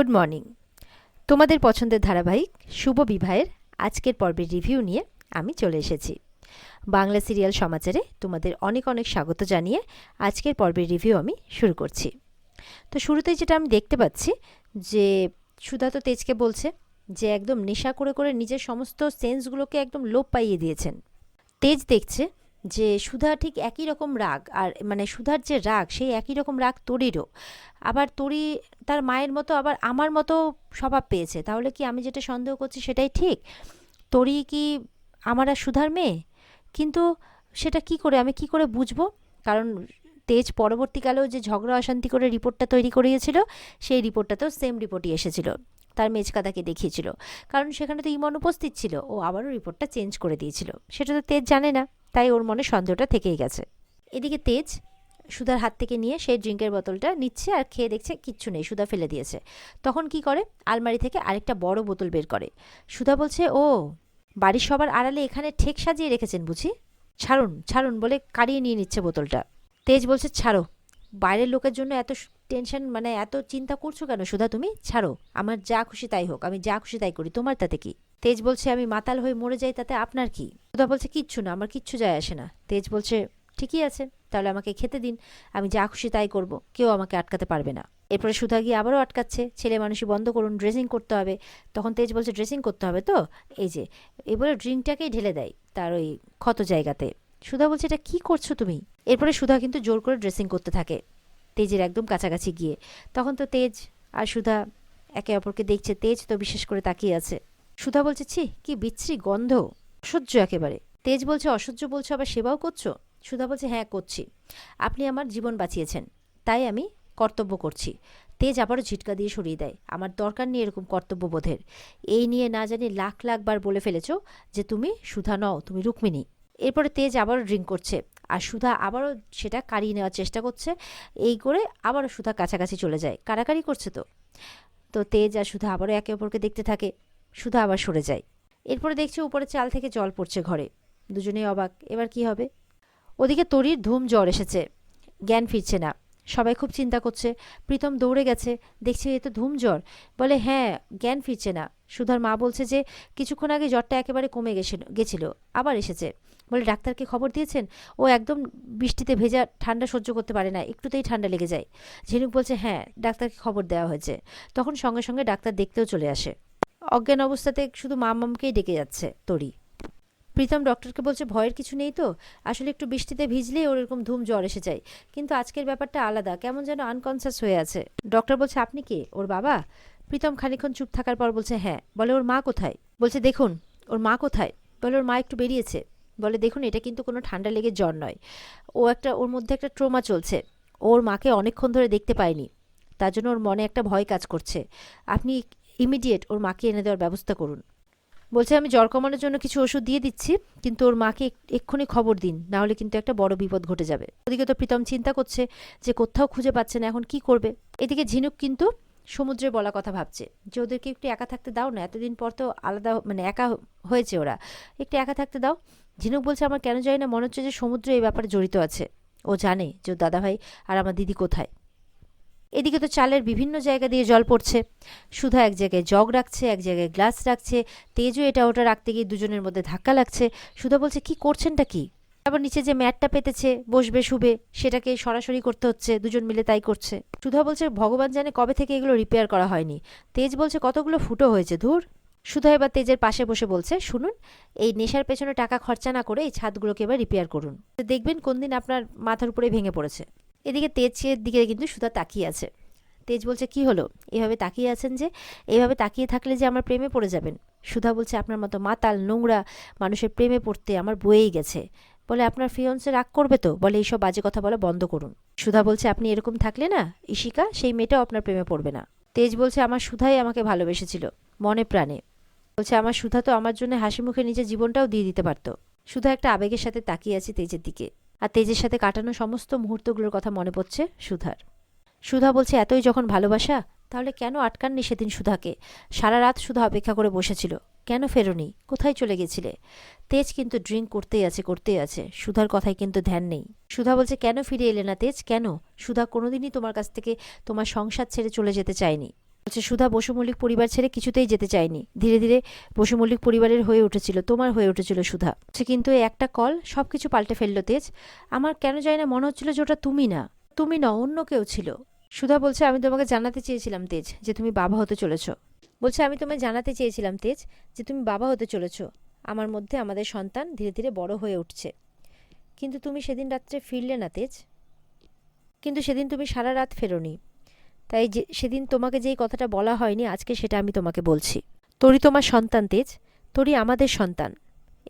Good morning. তোমাদের পছন্দের ধারাবাহিক শুভ বিবাহের আজকের পর্বের রিভিউ নিয়ে আমি চলে এসেছি। বাংলা সিরিয়াল সমাচারে তোমাদের অনেক অনেক স্বাগত জানিয়ে আজকের পর্বের রিভিউ আমি শুরু করছি। তো শুরুতেই যেটা আমি দেখতে পাচ্ছি যে সুধা তো তেজকে বলছে যে একদম নেশা করে করে নিজের সমস্ত সেন্সগুলোকে একদম লোপ পাইয়ে দিয়েছেন। তেজ দেখছে যে সুধা ঠিক একই রকম রাগ, আর মানে সুধার যে রাগ, সেই একই রকম রাগ তরিরও আবার তরি তার মায়ের মতো আবার আমার মতো স্বভাব পেয়েছে, তাহলে কি আমি যেটা সন্দেহ করছি সেটাই ঠিক? তরি কি আমার আর সুধার মেয়ে? কিন্তু সেটা কি করে, আমি কি করে বুঝব? কারণ তেজ পরবর্তীকালেও যে ঝগড়া অশান্তি করে রিপোর্টটা তৈরি করিয়েছিল, সেই রিপোর্টটাতেও সেম রিপোর্টই এসেছিল। তার মেজকাদাকে দেখিয়েছিল। কারণ সেখানে তো ইমন উপস্থিত ছিল। ও আবারও রিপোর্টটা চেঞ্জ করে দিয়েছিল। সেটা তো তেজ জানে না, তাই ওর মনে সন্দেহটা থেকেই গেছে। এদিকে তেজ সুধার হাত থেকে নিয়ে সে ড্রিঙ্কের বোতলটা নিচ্ছে আর খেয়ে দেখছে কিচ্ছু নেই, সুধা ফেলে দিয়েছে। তখন কি করে? আলমারি থেকে আরেকটা বড় বোতল বের করে। সুধা বলছে, ও, বাড়ির সবার আড়ালে এখানে ঠেক সাজিয়ে রেখেছেন বুঝি? ছাড়ুন ছাড়ুন বলে কাড়িয়ে নিয়ে নিচ্ছে বোতলটা। তেজ বলছে, ছাড়ো। বাইরের লোকের জন্য এত টেনশন মানে এত চিন্তা করছ কেন? সুধা, তুমি? ছাড়ো। আমার যা খুশি তাই হোক, আমি যা খুশি তাই করি। তোমার তাতে কি? তেজ বলছে, আমি মাতাল হয়ে মরে যাই, তাতে আপনার কি? সুধা বলছে, কিচ্ছু না, আমার কিচ্ছু যায় আসে না। তেজ বলছে, ঠিকই আছে, তাহলে আমাকে খেতে দিন। আমি যা খুশি তাই করব, কেউ আমাকে আটকাতে পারবে না। এরপরে সুধা গিয়ে আবারও আটকাচ্ছে। ছেলে মানুষই বন্ধ করুন ড্রেসিং করতে হবে। তখন তেজ বলছে ড্রেসিং করতে হবে তো? এই যে, এবারে ড্রিঙ্কটাকেই ঢেলে দেয়, তার ওই ক্ষত জায়গাতে। সুধা বলছে, এটা কি করছ তুমি? এরপরে সুধা কিন্তু জোর করে ড্রেসিং করতে থাকে, তেজের একদম কাছাকাছি গিয়ে। তখন তো তেজ আর সুধা একে অপরকে দেখছে, তেজ তো বিশেষ করে তাকিয়ে আছে। সুধা বলছে, ছি, কি বিচ্ছিরি গন্ধ, অসহ্য একেবারে। তেজ বলছে, অসহ্য বলছো, আবার সেবাও করছ? সুধা বলছে হ্যাঁ করছি। আপনি আমার জীবন বাঁচিয়েছেন, তাই আমি কর্তব্য করছি। তেজ আবারও ঝিটকা দিয়ে সরিয়ে দেয়, আমার দরকার নেই এরকম কর্তব্যবোধের। এই নিয়ে না জানি লাখ লাখবার বলে ফেলেছ যে তুমি সুধা নও, তুমি রুক্মিণী। এরপরে তেজ আবারও ড্রিঙ্ক করছে। আর সুধা আবারও সেটা কাড়িয়ে নেওয়ার চেষ্টা করছে। এই করে আবারও সুধা কাছাকাছি চলে যায়। কারাকারি করছে তো। তো তেজ আর সুধা আবারও একে অপরকে দেখতে থাকে। সুধা আবার সরে যায়। এরপরে দেখছে উপরে চাল থেকে জল পড়ছে ঘরে। দুজনেই অবাক। এবার কি হবে? ওদিকে তরির ধুম জ্বর এসেছে। জ্ঞান ফিরছে না। সবাই খুব চিন্তা করছে। প্রীতম দৌড়ে গেছে। দেখছে এ তো ধুম জ্বর বলে হ্যাঁ জ্ঞান ফিরছে না। সুধার মা বলছে যে, কিছুক্ষণ আগে জ্বরটা একেবারে কমে গেছিল গেছিল, আবার এসেছে। বলে, ডাক্তারকে খবর দিয়েছেন? ও একদম বৃষ্টিতে ভেজা, ঠান্ডা সহ্য করতে পারে না, একটুতেই ঠান্ডা লেগে যায়। ঝিনুক বলছে হ্যাঁ ডাক্তারকে খবর দেওয়া হয়েছে। তখন সঙ্গে সঙ্গে ডাক্তার দেখতেও চলে আসে। অজ্ঞান অবস্থাতে শুধু মামামকেই ডেকে যাচ্ছে তরি প্রীতম ডক্টরকে বলছে, ভয়ের কিছু নেই তো? আসলে একটু বৃষ্টিতে ভিজলেই ওর এরকম ধুম জ্বর এসে যায়। কিন্তু আজকের ব্যাপারটা আলাদা, কেমন যেন আনকনসিয়াস হয়ে আছে। ডক্টর বলছে, আপনি কে? ওর বাবা? প্রীতম খানিক্ষণ চুপ থাকার পর বলছে হ্যাঁ। বলে, ওর মা কোথায়? বলছে, দেখুন, ওর মা কোথায়? বলে, ওর মা একটু বেরিয়েছে। বলে, দেখুন, এটা কিন্তু কোনো ঠান্ডা লেগে জ্বর নয়। ও একটা, ওর মধ্যে একটা ট্রোমা চলছে। ওর মাকে অনেকক্ষণ ধরে দেখতে পায়নি তার জন্য ওর মনে একটা ভয় কাজ করছে। আপনি ইমিডিয়েট ওর মাকে এনে দেওয়ার ব্যবস্থা করুন। বলছে, আমি জ্বর কমানোর জন্য কিছু ওষুধ দিয়ে দিচ্ছি, কিন্তু ওর মাকে এক- এক্ষুনি খবর দিন, না হলে কিন্তু একটা বড় বিপদ ঘটে যাবে। ওদিকে তো প্রীতম চিন্তা করছে যে, কোথাও খুঁজে পাচ্ছে না, এখন কি করবে? এদিকে ঝিনুক কিন্তু সমুদ্রে বলা কথা ভাবছে, যে, ওদেরকে একটু একা থাকতে দাও না, এতদিন পর তো আলাদা মানে একা হয়েছে ওরা। একটু একা থাকতে দাও। ঝিনুক বলছে, আমার কেন জানি না, মনে হচ্ছে যে সমুদ্র এই ব্যাপারে জড়িত আছে। ও জানে যে দাদাভাই আর আমার দিদি কোথায়। এদিকে তো চালের বিভিন্ন জায়গা দিয়ে জল পড়ছে। সুধা এক জায়গায় জগ রাখছে, এক জায়গায় গ্লাস রাখছে, তেজও এটা ওটা রাখতে গিয়ে দুজনের মধ্যে ধাক্কা লাগছে। সুধা বলছে, কি করছেনটা কি? তারপর নিচে যে ম্যাটটা পেতেছে, বসবে, শুবে, সেটাকে সরাসরি করতে হচ্ছে, দুজন মিলে তাই করছে। সুধা বলছে, ভগবান জানে কবে থেকে এগুলো রিপেয়ার করা হয়নি। তেজ বলছে, কতগুলো ফুটো হয়েছে, ধুর। সুধা এবার তেজের পাশে বসে বলছে, শুনুন, এই নেশার পেছনে টাকা খরচা না করে এই ছাদগুলোকে এবার রিপেয়ার করুন। দেখবেন কোন দিন আপনার মাথার উপরে ভেঙে পড়েছে। এদিকে তেজের দিকে কিন্তু সুধা তাকিয়ে আছে। তেজ বলছে, কি হলো? এভাবে তাকিয়ে আছেন যে? এভাবে তাকিয়ে থাকলে যে আমার প্রেমে পড়ে যাবেন? সুধা বলছে, আপনার মতো মাতাল, নোংরা মানুষের প্রেমে পড়তে আমার বয়েই গেছে। বলে, আপনার ফিয়ন্সে রাগ করবে তো? বলে, এইসব বাজে কথা বলা বন্ধ করুন। সুধা বলছে, আপনি এরকম থাকলে না ইশিকা সেই মেয়েটাও আপনার প্রেমে পড়বে না। তেজ বলছে, আমার সুধাই আমাকে ভালোবেসেছিল, মনে প্রাণে। বলছে, আমার সুধা তো আমার জন্য হাসি মুখে নিজের জীবনটাও দিয়ে দিতে পারতো। সুধা একটা আবেগের সাথে তাকিয়ে আছে তেজের দিকে। আর তেজের সাথে কাটানো সমস্ত মুহূর্তগুলোর কথা মনে পড়ছে সুধার। সুধা বলছে, এতই যখন ভালোবাসা, তাহলে কেন আটকাননি সেদিন সুধাকে? সারা রাত সুধা অপেক্ষা করে বসেছিল। কেন ফেরোনি? কোথায় চলে গেছিলে? তেজ কিন্তু ড্রিঙ্ক করতেই আছে করতেই আছে। সুধার কথায় কিন্তু ধ্যান নেই। সুধা বলছে, কেন ফিরে এলে না তেজ? কেন? সুধা কোনোদিনই তোমার কাছ থেকে তোমার সংসার ছেড়ে চলে যেতে চায়নি। বলছে সুধা বসু মল্লিক পরিবার ছেড়ে কিছুতেই যেতে চায়নি। ধীরে ধীরে বসু মল্লিক পরিবারের হয়ে উঠেছিল, তোমার হয়ে উঠেছিল সুধা। সে কিন্তু একটা কল সব কিছু পাল্টে ফেলল তেজ। আমার কেন যায় না মনে হচ্ছিল যে ওটা তুমি না তুমি না, অন্য কেউ ছিল। সুধা বলছে, আমি তোমাকে জানাতে চেয়েছিলাম তেজ যে তুমি বাবা হতে চলেছ। বলছে, আমি তোমায় জানাতে চেয়েছিলাম তেজ যে তুমি বাবা হতে চলেছ। আমার মধ্যে আমাদের সন্তান ধীরে ধীরে বড় হয়ে উঠছে। কিন্তু তুমি সেদিন রাত্রে ফিরলে না তেজ। কিন্তু সেদিন তুমি সারা রাত ফেরোনি। তাই যে, সেদিন তোমাকে যেই কথাটা বলা হয়নি, আজকে সেটা আমি তোমাকে বলছি। তোরই তোমার সন্তান, তেজ। তোরই আমাদের সন্তান।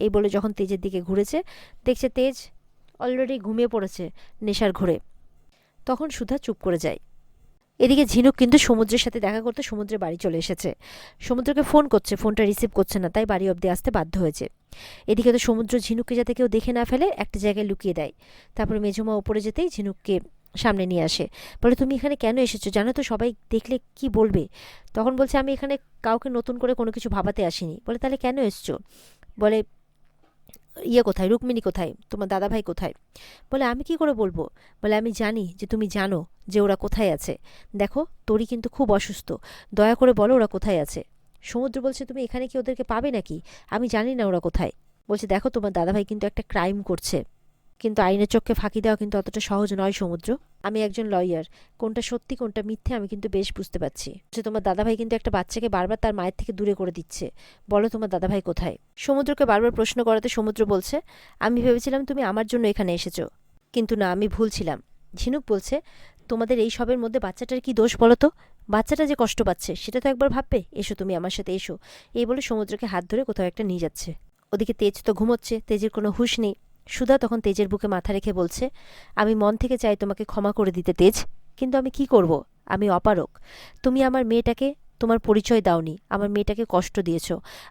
এই বলে যখন তেজের দিকে ঘুরেছে, দেখছে তেজ অলরেডি ঘুমিয়ে পড়েছে নেশার ঘোরে। তখন সুধা চুপ করে যায়। এদিকে ঝিনুক কিন্তু সমুদ্রের সাথে দেখা করতে সমুদ্রে বাড়ি চলে এসেছে। সমুদ্রকে ফোন করছে, ফোনটা রিসিভ করছে না, তাই বাড়ি অবধি আসতে বাধ্য হয়েছে। এদিকে তো সমুদ্র ঝিনুককে যাতে কেউ দেখে না ফেলে, একটা জায়গায় লুকিয়ে দেয়। তারপরে মেজমা ওপরে যেতেই ঝিনুককে সামনে নিয়ে আসে। বলে, তুমি এখানে কেন এসেছ? জানো তো, সবাই দেখলে কি বলবে? তখন বলছে, আমি এখানে কাউকে নতুন করে কোনো কিছু ভাবাতে আসিনি। বলে, তাহলে কেন এসছো? বলে ইয়ে কোথায়? রুক্মিণী কোথায়? তোমার দাদাভাই কোথায়? বলে, আমি কি করে বলব? বলে, আমি জানি যে তুমি জানো যে ওরা কোথায় আছে। দেখো, তোরই কিন্তু খুব অসুস্থ। দয়া করে বলো ওরা কোথায় আছে। সমুদ্র বলছে, তুমি এখানে কি ওদেরকে পাবে নাকি? আমি জানি না ওরা কোথায়। বলছে, দেখো, তোমার দাদাভাই কিন্তু একটা ক্রাইম করছে। কিন্তু আইনের চোখে ফাঁকি দেওয়া কিন্তু অতটা সহজ নয়, সমুদ্র। আমি একজন লয়ার কোনটা সত্যি, কোনটা মিথ্যে, আমি কিন্তু বেশ বুঝতে পারছি। যে তোমার দাদাভাই কিন্তু একটা বাচ্চাকে বারবার তার মায়ের থেকে দূরে করে দিচ্ছে। বলো তোমার দাদাভাই কোথায়? সমুদ্রকে বারবার প্রশ্ন করাতে সমুদ্র বলছে, আমি ভেবেছিলাম তুমি আমার জন্য এখানে এসেছ। কিন্তু না, আমি ভুল ছিলাম। ঝিনুক বলছে, তোমাদের এই সবের মধ্যে বাচ্চাটার কি দোষ বলো তো? বাচ্চাটা যে কষ্ট পাচ্ছে, সেটা তো একবার ভাববে। এসো তুমি আমার সাথে, এসো। এই বলে সমুদ্রকে হাত ধরে কোথাও একটা নিয়ে যাচ্ছে। ওদিকে তেজ তো ঘুমোচ্ছে, তেজের কোনো হুঁশ নেই। সুধা তখন তেজের বুকে মাথা রেখে বলছে, আমি মন থেকে চাই তোমাকে ক্ষমা করে দিতে, তেজ। কিন্তু আমি কি করব? আমি অপারক তুমি আমার মেয়েটাকে তোমার পরিচয় দাওনি। আমার মেয়েটাকে কষ্ট দিয়েছ।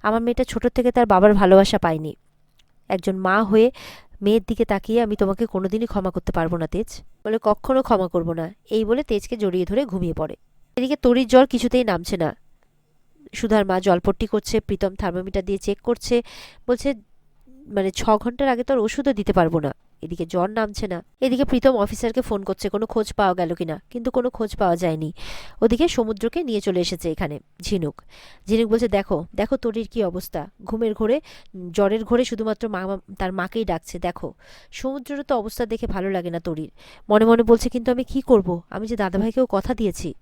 আমার মেয়েটা ছোট থেকে তার বাবার ভালোবাসা পায়নি। একজন মা হয়ে মেয়ের দিকে তাকিয়ে আমি তোমাকে কোনোদিনই ক্ষমা করতে পারব না, তেজ। বলে, কখনো ক্ষমা করব না। এই বলে তেজকে জড়িয়ে ধরে ঘুমিয়ে পড়ে। এদিকে তরির জ্বর কিছুতেই নামছে না। সুধার মা জলপট্টি করছে, প্রীতম থার্মোমিটার দিয়ে চেক করছে, বলছে মানে ছ ঘণ্টার আগে তো আর ওষুধও দিতে পারব না। এদিকে জ্বর নামছে না। এদিকে প্রীতম অফিসারকে ফোন করছে, কোনো খোঁজ পাওয়া গেল কিনা? কিন্তু কোনো খোঁজ পাওয়া যায়নি। ওদিকে সমুদ্রকে নিয়ে চলে এসেছে এখানে, ঝিনুক। ঝিনুক বলছে, দেখো দেখো তোরির কি অবস্থা। ঘুমের ঘোরে, জ্বরের ঘোরে শুধুমাত্র মা তার মাকেই ডাকছে, দেখো। সমুদ্রেরও তো অবস্থা দেখে ভালো লাগে না তোরির। মনে মনে বলছে, কিন্তু আমি কি করব? আমি যে দাদাভাইকেও কথা দিয়েছি।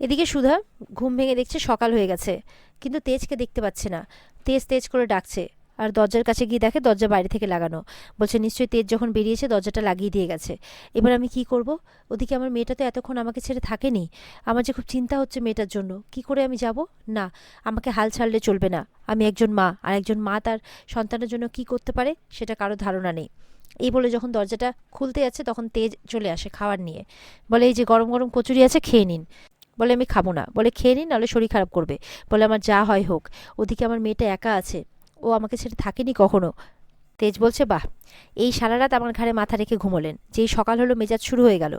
এদিকে সুধা ঘুম ভেঙে দেখছে, সকাল হয়ে গেছে। কিন্তু তেজকে দেখতে পাচ্ছে না। তেজ তেজ করে ডাকছে আর দরজার কাছে গিয়ে দেখে দরজা বাইরে থেকে লাগানো। বলছে, নিশ্চয়ই তেজ যখন বেরিয়েছে, দরজাটা লাগিয়ে দিয়ে গেছে। এবার আমি কি করব? ওদিকে আমার মেয়েটা তো এতক্ষণ আমাকে ছেড়ে থাকেনি। আমার যে খুব চিন্তা হচ্ছে মেয়েটার জন্য। কি করে আমি যাব? না, আমাকে হাল ছাড়লে চলবে না। আমি একজন মা, আর একজন মা তার সন্তানের জন্য কি করতে পারে সেটা কারও ধারণা নেই। এই বলে যখন দরজাটা খুলতে যাচ্ছে, তখন তেজ চলে আসে খাওয়ার নিয়ে। বলে, এই যে গরম গরম কচুরি আছে, খেয়ে নিন। বলে, আমি খাব না। বলে, খেয়ে নিন, নাহলে শরীর খারাপ করবে। বলে, আমার যা হয় হোক। ওদিকে আমার মেয়েটা একা আছে। ও আমাকে ছেড়ে থাকেনি কখনো। তেজ বলছে, বাহ, এই সারা রাত আমার ঘাড়ে মাথা রেখে ঘুমোলেন। যেই সকাল হলো, মেজাজ শুরু হয়ে গেল।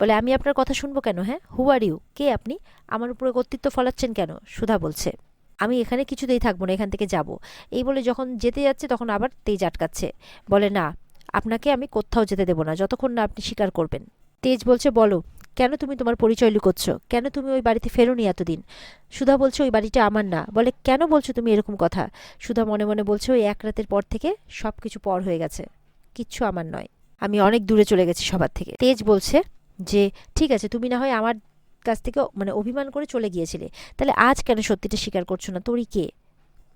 বলে, আমি আপনার কথা শুনব কেন হ্যাঁ? হু আর ইউ কে আপনি? আমার উপরে কর্তৃত্ব ফলাচ্ছেন কেন? সুধা বলছে, আমি এখানে কিছুতেই থাকব না, এখান থেকে যাব। এই বলে যখন যেতে যাচ্ছে, তখন আবার তেজ আটকাচ্ছে। বলে, না, আপনাকে আমি কোথাও যেতে দেবো না, যতক্ষণ না আপনি স্বীকার করবেন। তেজ বলছে, বলো কেন তুমি তোমার পরিচয় লুকোচ্ছ? কেন তুমি ওই বাড়িতে ফেরোনি এতদিন? সুধা বলছে, ওই বাড়িটা আমার না। বলে, কেন বলছো তুমি এরকম কথা? সুধা মনে মনে বলছে, ওই এক রাতের পর থেকে সব কিছু পর হয়ে গেছে। কিচ্ছু আমার নয়। আমি অনেক দূরে চলে গেছি সবার থেকে। তেজ বলছে যে, ঠিক আছে, তুমি না হয় আমার কাছ থেকে মানে অভিমান করে চলে গিয়েছিলে। তাহলে আজ কেন সত্যিটা স্বীকার করছ না? তোরই কে?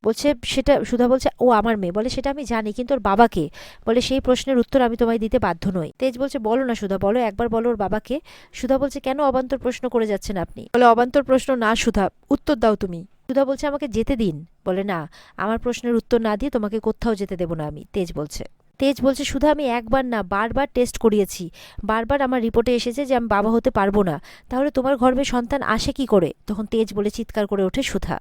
বলছে, সেটা সুধা বলছে, ও আমার মেয়ে। বলে, সেটা আমি জানি, কিন্তু ওর বাবাকে? বলে, সেই প্রশ্নের উত্তর আমি তোমায় দিতে বাধ্য নই। তেজ বলছে, বলো না সুধা, বলো, একবার বলো ওর বাবাকে। সুধা বলছে, কেন অবান্তর প্রশ্ন করে যাচ্ছেন আপনি? বলে, অবান্তর প্রশ্ন না সুধা, উত্তর দাও তুমি। সুধা বলছে, আমাকে যেতে দিন। বলে, না, আমার প্রশ্নের উত্তর না দিয়ে তোমাকে কোথাও যেতে দেবো না আমি। তেজ বলছে তেজ বলছে শুধু আমি একবার না, বারবার টেস্ট করিয়েছি। বারবার আমার রিপোর্টে এসেছে যে আমি বাবা হতে পারব না। তাহলে তোমার গর্ভে সন্তান আসে কি করে? তখন তেজ বলে, চিৎকার করে ওঠে সুধা।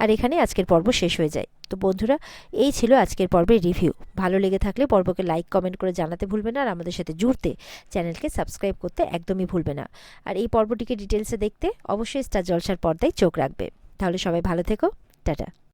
আর এখানে আজকের পর্ব শেষ হয়ে যায়। তো বন্ধুরা, এই ছিল আজকের পর্বের রিভিউ। ভালো লেগে থাকলে পর্বকে লাইক, কমেন্ট করে জানাতে ভুলবে না আর আমাদের সাথে জুড়তে চ্যানেলকে সাবস্ক্রাইব করতে একদমই ভুলবে না। আর এই পর্বটিকে ডিটেলসে দেখতে অবশ্যই স্টার জলসার পর্দায় চোখ রাখবে। তাহলে সবাই ভালো থেকো। টাটা।